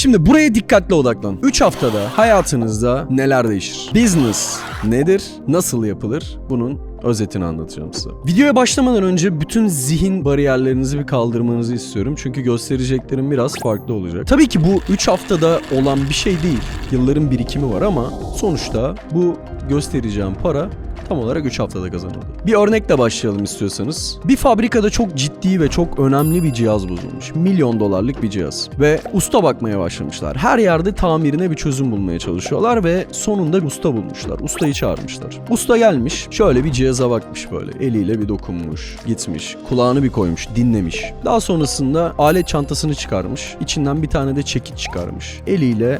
Şimdi buraya dikkatli odaklan. 3 haftada hayatınızda neler değişir? Business nedir? Nasıl yapılır? Bunun özetini anlatacağım size. Videoya başlamadan önce bütün zihin bariyerlerinizi bir kaldırmanızı istiyorum. Çünkü göstereceklerim biraz farklı olacak. Tabii ki bu 3 haftada olan bir şey değil. Yılların birikimi var ama sonuçta bu göstereceğim para tam olarak 3 haftada kazanıldı. Bir örnekle başlayalım istiyorsanız. Bir fabrikada çok ciddi ve çok önemli bir cihaz bozulmuş. Milyon dolarlık bir cihaz. Ve usta bakmaya başlamışlar. Her yerde tamirine bir çözüm bulmaya çalışıyorlar ve sonunda usta bulmuşlar. Ustayı çağırmışlar. Usta gelmiş, şöyle bir cihaza bakmış böyle. Eliyle bir dokunmuş, gitmiş, kulağını bir koymuş, dinlemiş. Daha sonrasında alet çantasını çıkarmış. İçinden bir tane de çekiç çıkarmış. Eliyle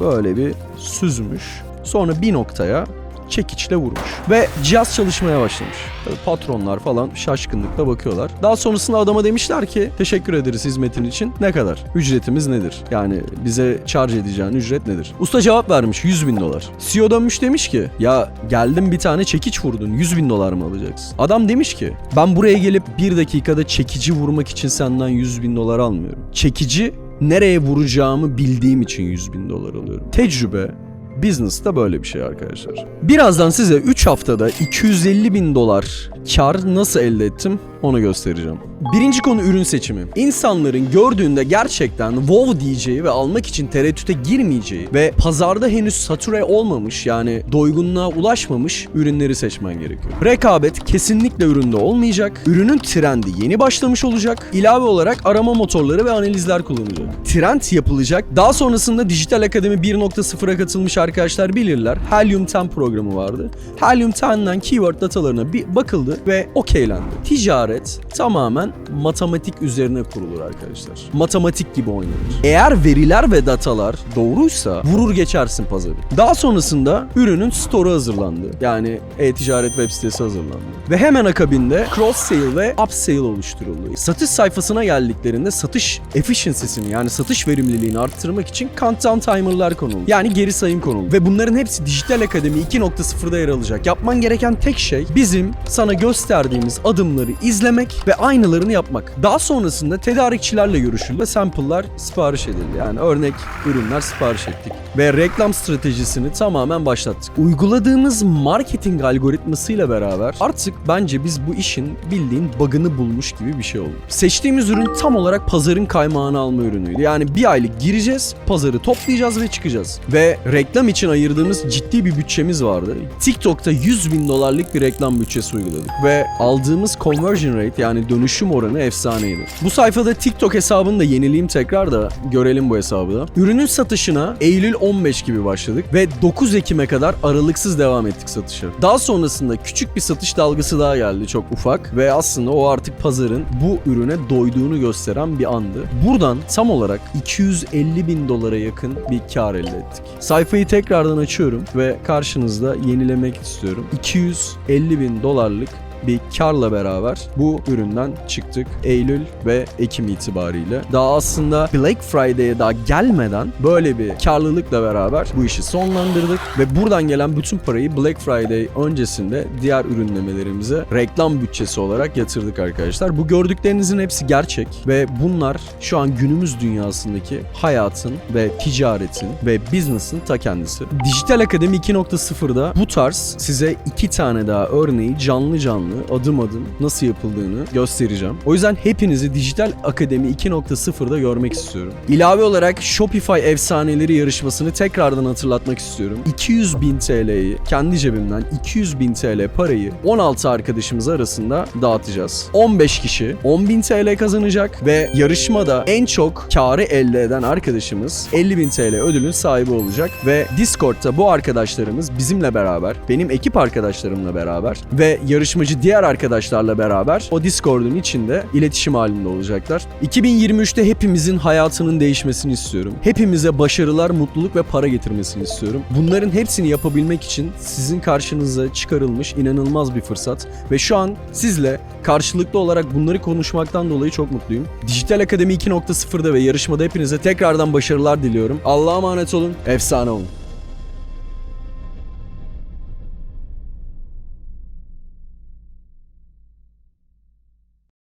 böyle bir süzmüş. Sonra bir noktaya çekiçle vurmuş. Ve cihaz çalışmaya başlamış. Tabii patronlar falan şaşkınlıkla bakıyorlar. Daha sonrasında adama demişler ki teşekkür ederiz hizmetin için. Ne kadar? Ücretimiz nedir? Yani bize charge edeceğin ücret nedir? Usta cevap vermiş 100 bin dolar. CEO dönmüş demiş ki ya geldim bir tane çekiç vurdun 100 bin dolar mı alacaksın? Adam demiş ki ben buraya gelip bir dakikada çekici vurmak için senden 100 bin dolar almıyorum. Çekici nereye vuracağımı bildiğim için 100 bin dolar alıyorum. Tecrübe Business da böyle bir şey arkadaşlar. Birazdan size 3 haftada 250 bin dolar kar nasıl elde ettim onu göstereceğim. Birinci konu ürün seçimi. İnsanların gördüğünde gerçekten wow diyeceği ve almak için tereddüte girmeyeceği ve pazarda henüz sature olmamış yani doygunluğa ulaşmamış ürünleri seçmen gerekiyor. Rekabet kesinlikle üründe olmayacak. Ürünün trendi yeni başlamış olacak. İlave olarak arama motorları ve analizler kullanılacak. Trend yapılacak. Daha sonrasında Dijital Akademi 1.0'a katılmış arkadaşlar bilirler. Helium 10 programı vardı. Helium 10'den keyword datalarına bir bakıldı ve okeylendi. Ticaret tamamen matematik üzerine kurulur arkadaşlar. Matematik gibi oynanır. Eğer veriler ve datalar doğruysa vurur geçersin pazarı. Daha sonrasında ürünün store'u hazırlandı. Yani e-ticaret web sitesi hazırlandı. Ve hemen akabinde cross sale ve upsale oluşturuldu. Satış sayfasına geldiklerinde satış efficiency'sini yani satış verimliliğini arttırmak için countdown timer'lar konuldu. Yani geri sayım konuldu. Ve bunların hepsi Dijital Akademi 2.0'da yer alacak. Yapman gereken tek şey bizim sana gösterdiğimiz adımları izlemek ve aynılarını yapmak. Daha sonrasında tedarikçilerle görüşüldü ve sample'lar sipariş edildi. Yani örnek ürünler sipariş ettik. Ve reklam stratejisini tamamen başlattık. Uyguladığımız marketing algoritmasıyla beraber artık bence biz bu işin bildiğin bug'ını bulmuş gibi bir şey oldu. Seçtiğimiz ürün tam olarak pazarın kaymağını alma ürünüydü. Yani bir aylık gireceğiz, pazarı toplayacağız ve çıkacağız. Ve reklam için ayırdığımız ciddi bir bütçemiz vardı. TikTok'ta 100 bin dolarlık bir reklam bütçesi uyguladık. Ve aldığımız conversion rate yani dönüşüm oranı efsaneydi. Bu sayfada TikTok hesabını da yenileyim tekrar da görelim bu hesabı da. Ürünün satışına Eylül 15 gibi başladık ve 9 Ekim'e kadar aralıksız devam ettik satışa. Daha sonrasında küçük bir satış dalgası daha geldi çok ufak ve aslında o artık pazarın bu ürüne doyduğunu gösteren bir andı. Buradan tam olarak 250 bin dolara yakın bir kar elde ettik. Sayfayı tekrardan açıyorum ve karşınızda yenilemek istiyorum. 250 bin dolarlık bir karla beraber bu üründen çıktık Eylül ve Ekim itibariyle. Daha aslında Black Friday'e daha gelmeden böyle bir karlılıkla beraber bu işi sonlandırdık ve buradan gelen bütün parayı Black Friday öncesinde diğer ürünlemelerimize reklam bütçesi olarak yatırdık arkadaşlar. Bu gördüklerinizin hepsi gerçek ve bunlar şu an günümüz dünyasındaki hayatın ve ticaretin ve business'ın ta kendisi. Dijital Akademi 2.0'da bu tarz size iki tane daha örneği canlı canlı adım adım nasıl yapıldığını göstereceğim. O yüzden hepinizi Dijital Akademi 2.0'da görmek istiyorum. İlave olarak Shopify efsaneleri yarışmasını tekrardan hatırlatmak istiyorum. 200 bin TL'yi kendi cebimden 200 bin TL parayı 16 arkadaşımız arasında dağıtacağız. 15 kişi 10 bin TL kazanacak ve yarışmada en çok karı elde eden arkadaşımız 50 bin TL ödülün sahibi olacak ve Discord'da bu arkadaşlarımız bizimle beraber, benim ekip arkadaşlarımla beraber ve yarışmacı diğer arkadaşlarla beraber o Discord'un içinde iletişim halinde olacaklar. 2023'te hepimizin hayatının değişmesini istiyorum. Hepimize başarılar, mutluluk ve para getirmesini istiyorum. Bunların hepsini yapabilmek için sizin karşınıza çıkarılmış inanılmaz bir fırsat ve şu an sizle karşılıklı olarak bunları konuşmaktan dolayı çok mutluyum. Dijital Akademi 2.0'da ve yarışmada hepinize tekrardan başarılar diliyorum. Allah'a emanet olun. Efsane olun.